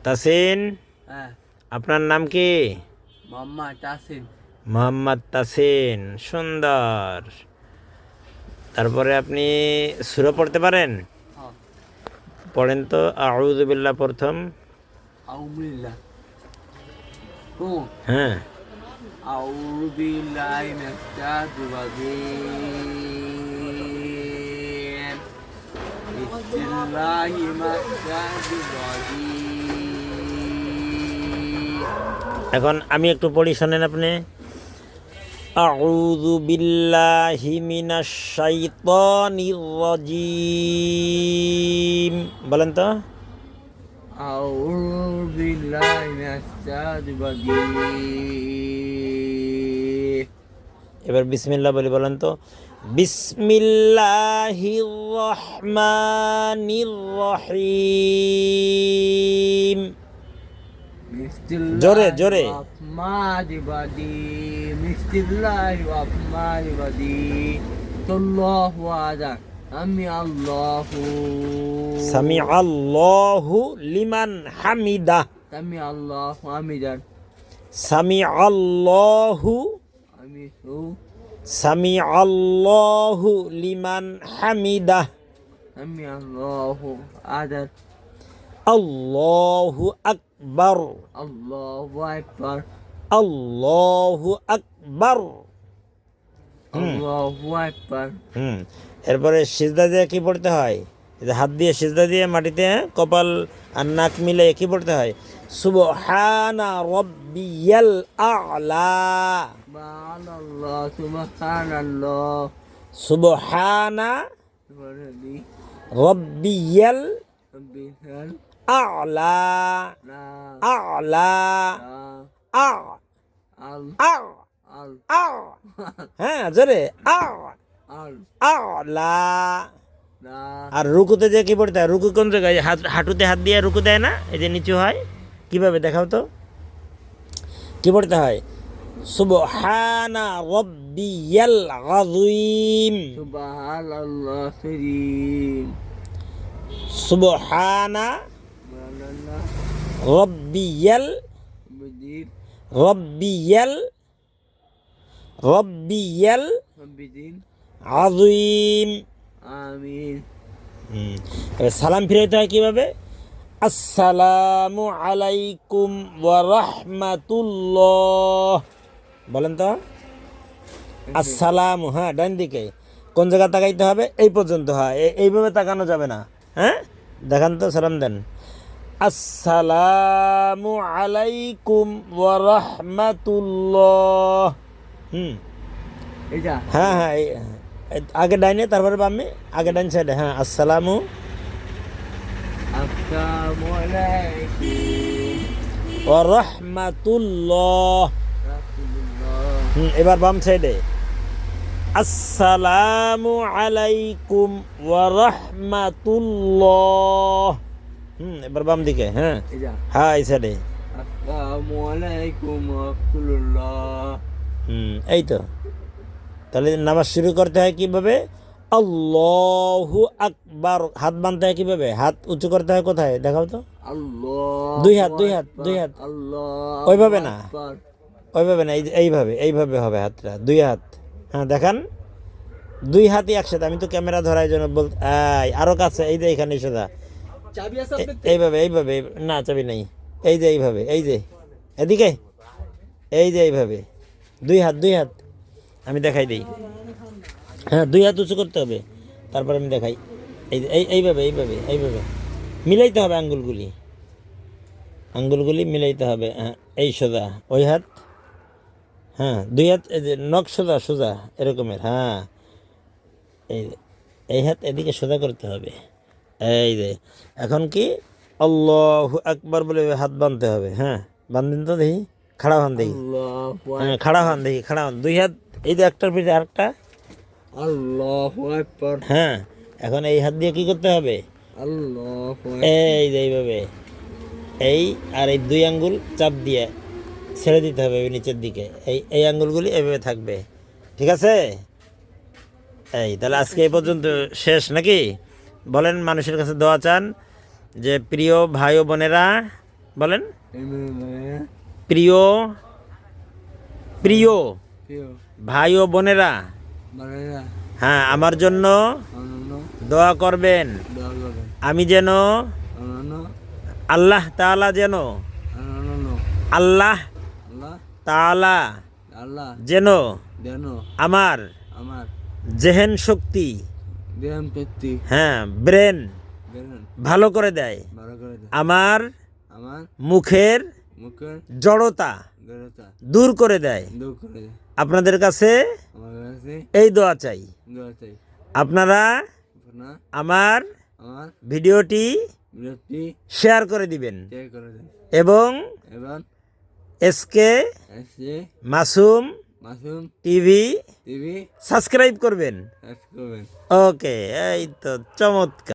তাসিন হ্যাঁ আপনার নাম কি মোহাম্মদ তাসিন মোহাম্মদ তাসিন সুন্দর তারপরে আপনি সুরা পড়তে পারেন হ্যাঁ পড়েন তো আউযুবিল্লাহ প্রথম আউবিল্লাহ কোন হ্যাঁ أعوذ بالله من الشيطان الرجيم بسم الله الرحمن الرحيم এখন আমি একটু পড়ি শোনেন আপনি আউযু বিল্লাহি মিনাশ শাইতানির রাজিম বলেন তো أعوذ بالله من الشيطان الرجيم এবার বিসমিল্লাহ বলি বলেন তো বিসমিল্লাহির রহমানির রহিম بسم জোরে জোরে। মাদিবাদি মিস্তিল্লাহ মাদিবাদি তল্লাহ আজাক আমি আল্লাহু। সামি আল্লাহু লিমান হামিদা। সামি আল্লাহু হামিদান। সামি আল্লাহু আমি হু। সামি আল্লাহু লিমান হামিদা। সামি আল্লাহু আদান আল্লাহু আকবার আল্লাহ আকবার আল্লাহু আকবার আল্লাহ আকবার হুম এরপরে সিজদা দিয়ে কি পড়তে হয়? হাত দিয়ে সিজদা দিয়ে মাটিতে কপাল আর নাক মিলে কি পড়তে হয়? সুবহানা রব্বিয়াল আ'লা। সুবহানাল্লাহ সুবহানাল্লাহ। সুবহানা রব্বিয়াল বিহাল আ'লা আ'লা আ আল আ হ্যাঁ জোরে। আ আল আর রুকুতে যে কি পড়তে হয় রুকু কোন জায়গায়? হাত হাঁটুতে হাত দিয়ে রুকু দেয় না? এই যে নিচু হয়। কীভাবে দেখাও তো? কি পড়তে হয়। সুবহানা রব্বিয়াল আযীম। সুবহানাল্লাহ কারীম। সুবহানা সুবহানাল্লাহ রব্বিয়াল রব্বিয়াল রব্বিয়াল আযীম। আমিন। সালাম ফিরাইতে হয় কীভাবে? আসসালামু আলাইকুম ওয়া রাহমাতুল্লাহ। বলেন তো। আসসালামু হ্যাঁ ডান দিকে। কোন জায়গা তাকাইতে হবে? এই পর্যন্ত হয় এইভাবে তাকানো যাবে না। হ্যাঁ দেখান তো সালাম দেন। আসসালামু আলাইকুম ওয়া রাহমাতুল্লাহ হুম এটা হ্যাঁ হ্যাঁ আগে ডাইনে তারপরে বামে আগে ডাইন সাইডে হ্যাঁ আসসালামু। আসসালামু আলাইকুম। ওয়া রাহমাতুল্লাহ হুম, এবার বাম সাইডে। আসসালামু আলাইকুম ওয়া রাহমাতুল্লাহ হুম এবার বাম দিকে হ্যাঁ। হ্যাঁ এই সাইডে হুম এই তো। তাহলে নামাজ শুরু করতে হয় কীভাবে? আল্লাহু আকবার। হাত বাঁধতে হয় কীভাবে? হাত উঁচু করতে হয় কোথায়? দেখাও তো। দুই হাত, দুই হাত, দুই হাত। ওইভাবে না। ওইভাবে না এই এইভাবে এইভাবে হবে হাতটা। দুই হাত। হ্যাঁ দেখান। দুই হাতই একসাথে। আমি তো ক্যামেরা ধরার জন্য বল এই আরও কাছে এই যে এখানে সোজা। এইভাবে এইভাবে। না চাবি নেই। এই যে এইভাবে এই যে। এদিকে? এই যে এইভাবে। দুই হাত দুই হাত। আমি দেখাই দিই। হ্যাঁ দুই হাত উঁচু করতে হবে। তারপর আমি দেখাই। এই যে- এই এইভাবে এইভাবে এইভাবে। মিলাইতে হবে আঙ্গুলগুলি। আঙ্গুলগুলি মিলাইতে হবে হ্যাঁ এই সোজা। ওই হাত হ্যাঁ দুই হাত এই যে নখ সোজা সোজা এরকমের হ্যাঁ। এই এই হাত এদিকে সোজা করতে হবে। এই যে এখন কি আল্লাহ একবার বলে হাত বাঁধতে হবে হ্যাঁ? বান্ধেন তো দেখি খাড়া হন দেখি। হ্যাঁ খাড়া হন দেখি খাড়া হন। দুই হাত এই যে একটার পিঠে আরেকটা। আল্লাহু হ্যাঁ এখন এই হাত দিয়ে কি করতে হবে? এই যে এইভাবে এই আর এই দুই আঙ্গুল চাপ দিয়ে ছেড়ে দিতে হবে নিচের দিকে। এই এই আঙ্গুলগুলি এভাবে থাকবে। ঠিক আছে? এই তাহলে আজকে এই পর্যন্ত শেষ নাকি? বলেন মানুষের কাছে দোয়া চান যে প্রিয় ভাই ও বোনেরা বলেন। প্রিয় প্রিয় ভাই ও বোনেরা হ্যাঁ আমার জন্য দোয়া করবেন। আমি যেন আল্লাহ তাআলা যেন আল্লাহ যেন যেন আমার আমার জেহেন শক্তি হ্যাঁ ব্রেন ভালো করে দেয়। আমার আমার মুখের মুখের জড়তা দূর করে দেয়। আপনাদের কাছে এই দোয়া চাই। আপনারা আমার ভিডিওটি শেয়ার করে দিবেন। এবং S K Masum Masum TV TV subscribe করবেন। করবেন। ওকে এই তো চমৎকার।